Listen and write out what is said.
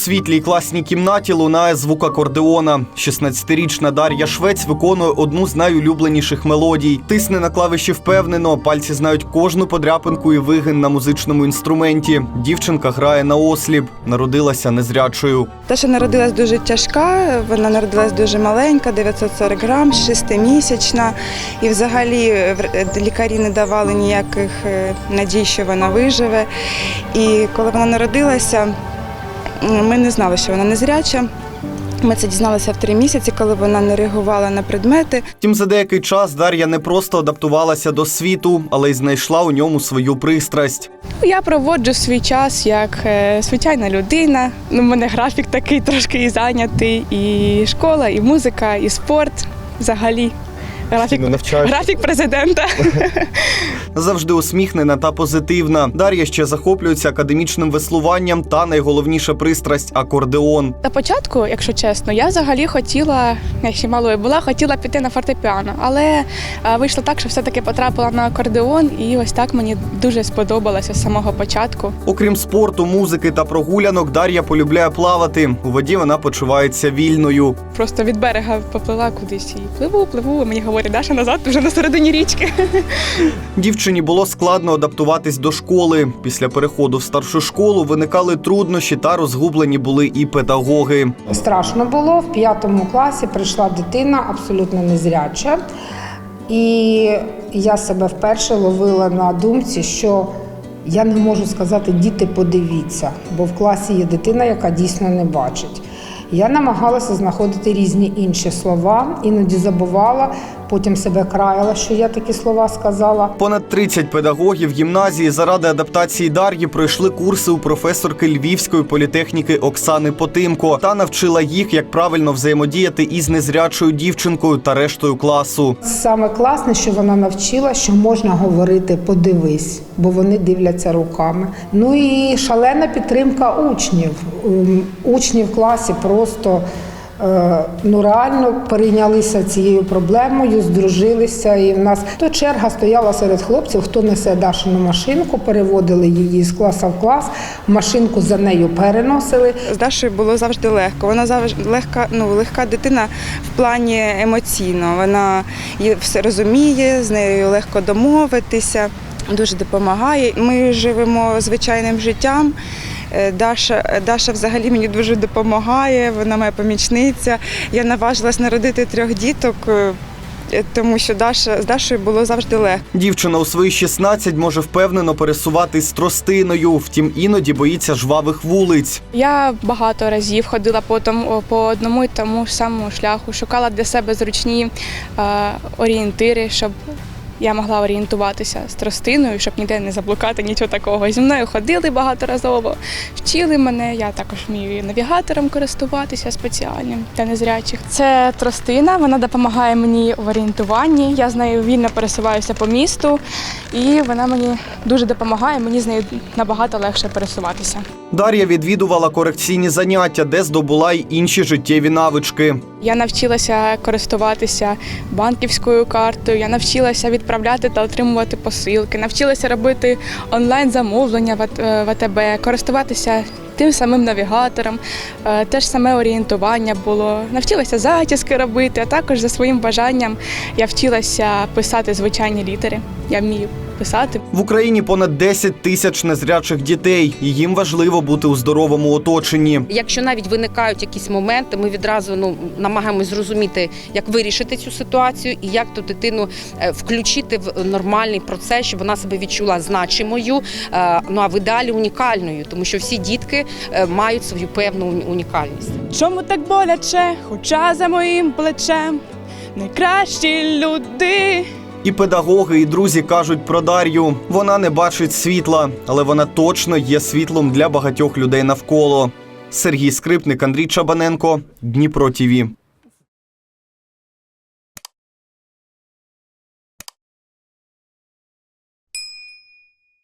світлій класній кімнаті лунає звук акордеона. 16-річна Дар'я Швець виконує одну з найулюбленіших мелодій. Тисне на клавіші впевнено, пальці знають кожну подряпинку і вигин на музичному інструменті. Дівчинка грає на осліп, народилася незрячою. Те, що народилась дуже тяжка, вона народилась дуже маленька, 940 грам, шестимісячна. І взагалі лікарі не давали ніяких е, надій, що вона виживе. І коли вона народилася, ми не знали, що вона незряча. Ми це дізналися в три місяці, коли вона не реагувала на предмети. Втім, за деякий час Дар'я не просто адаптувалася до світу, але й знайшла у ньому свою пристрасть. Я проводжу свій час як е, звичайна людина. Ну, у мене графік такий трошки і зайнятий, і школа, і музика, і спорт. Взагалі. Графік, графік президента. Завжди усміхнена та позитивна. Дар'я ще захоплюється академічним веслуванням та найголовніша пристрасть акордеон. На початку, якщо чесно, я взагалі хотіла, я ще малою була, хотіла піти на фортепіано, але вийшло так, що все-таки потрапила на акордеон, і ось так мені дуже сподобалося з самого початку. Окрім спорту, музики та прогулянок, Дар'я полюбляє плавати. У воді вона почувається вільною. Просто від берега поплила кудись і пливу, пливу. і Мені говорять, Даша назад, вже на середині річки. Дівчині було складно адаптуватись до школи. Після переходу в старшу школу виникали труднощі та розгублені були і педагоги. Страшно було. В п'ятому класі прийшла дитина абсолютно незряча. І я себе вперше ловила на думці, що я не можу сказати діти, подивіться, бо в класі є дитина, яка дійсно не бачить. Я намагалася знаходити різні інші слова, іноді забувала, потім себе краяла, що я такі слова сказала. Понад 30 педагогів гімназії заради адаптації Дар'ї пройшли курси у професорки Львівської політехніки Оксани Потимко та навчила їх, як правильно взаємодіяти із незрячою дівчинкою та рештою класу. Саме класне, що вона навчила, що можна говорити подивись, бо вони дивляться руками. Ну і шалена підтримка учнів. Ем, Учні в класі просто ну реально перейнялися цією проблемою, здружилися. І в нас то черга стояла серед хлопців, хто несе Дашину машинку, переводили її з класу в клас, машинку за нею переносили. З Дашою було завжди легко. Вона завжди легка, ну, легка дитина в плані емоційно. Вона все розуміє, з нею легко домовитися, дуже допомагає. Ми живемо звичайним життям. Е, Даша, Даша взагалі мені дуже допомагає, вона моя помічниця. Я наважилась народити трьох діток, е, тому що Даша, з Дашою було завжди легко. Дівчина у свої 16 може впевнено пересуватись з тростиною, втім іноді боїться жвавих вулиць. Я багато разів ходила по тому по одному і тому ж самому шляху, шукала для себе зручні е, орієнтири, щоб я могла орієнтуватися з тростиною, щоб ніде не заблукати, нічого такого. Зі мною ходили багаторазово, вчили мене. Я також вмію навігатором користуватися спеціальним для незрячих. Це тростина, вона допомагає мені в орієнтуванні. Я з нею вільно пересуваюся по місту, і вона мені дуже допомагає. Мені з нею набагато легше пересуватися. Дар'я відвідувала корекційні заняття, де здобула й інші життєві навички. Я навчилася користуватися банківською картою, я навчилася відправляти та отримувати посилки, навчилася робити онлайн-замовлення в АТ- е, АТБ, користуватися тим самим навігатором, е, те ж саме орієнтування було. Навчилася затіски робити, а також за своїм бажанням я вчилася писати звичайні літери. Я вмію писати. В Україні понад 10 тисяч незрячих дітей, і їм важливо бути у здоровому оточенні. Якщо навіть виникають якісь моменти, ми відразу ну намагаємось зрозуміти, як вирішити цю ситуацію і як ту дитину е, включити в нормальний процес, щоб вона себе відчула значимою, е, ну а в ідеалі унікальною, тому що всі дітки е, мають свою певну уні- унікальність. Чому так боляче, хоча за моїм плечем найкращі люди. І педагоги, і друзі кажуть про Дар'ю. Вона не бачить світла, але вона точно є світлом для багатьох людей навколо. Сергій Скрипник, Андрій Чабаненко, Дніпро ТІВІ.